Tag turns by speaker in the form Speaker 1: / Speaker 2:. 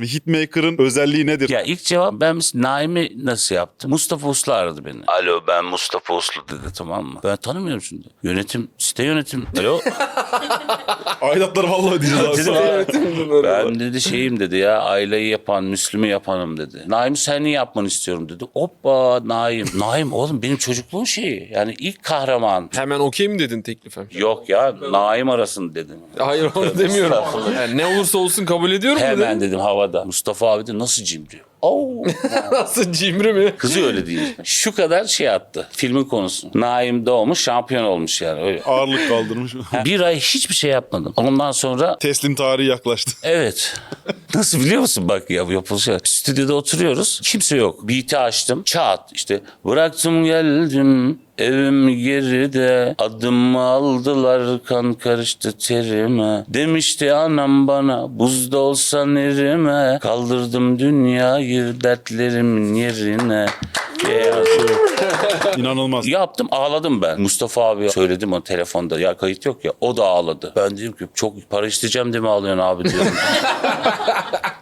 Speaker 1: Hitmaker'ın özelliği nedir?
Speaker 2: Ya ilk cevap ben Naim'i nasıl yaptım? Mustafa Uslu aradı beni. Alo ben Mustafa Uslu dedi tamam mı? Ben tanımıyorum şimdi. Yönetim, site yönetim. Alo.
Speaker 1: Aidatları vallahi ödeyeceğiz
Speaker 2: Dedim,
Speaker 1: abi.
Speaker 2: "Aa, ben dedi şeyim dedi ya aileyi yapan Müslüm'ü yapanım dedi. Naim seni yapmanı istiyorum dedi. Hoppa Naim. Naim oğlum benim çocukluğun şeyi. Yani ilk kahraman.
Speaker 3: Hemen okey mi dedin teklife?
Speaker 2: Yok ya Naim arasın dedim.
Speaker 3: Hayır onu demiyorum. Yani ne olursa olsun kabul ediyorum mu
Speaker 2: Hemen
Speaker 3: dedin?
Speaker 2: dedim havada. Mustafa abi de nasıl cimri? Oo.
Speaker 3: Nasıl cimri mi?
Speaker 2: Kızı öyle değil. Şu kadar şey attı. Filmin konusu. Naim doğmuş şampiyon olmuş yani öyle.
Speaker 1: Ağırlık kaldırmış.
Speaker 2: Bir ay hiçbir şey yapmadım. Ondan sonra
Speaker 1: Teslim tarihi yaklaştı.
Speaker 2: evet. Nasıl biliyor musun bak ya yapılışa. Stüdyoda oturuyoruz. Kimse yok. Beat'i açtım. Çat işte. Bıraktım geldim. Evim geride adımı aldılar kan karıştı terime Demişti anam bana buzda olsan erime Kaldırdım dünyayı dertlerimin yerine
Speaker 1: İnanılmaz.
Speaker 2: Yaptım ağladım ben. Mustafa abi söyledim o telefonda. Ya kayıt yok ya. O da ağladı. Ben dedim ki çok para isteyeceğim değil mi ağlıyorsun abi diyorum.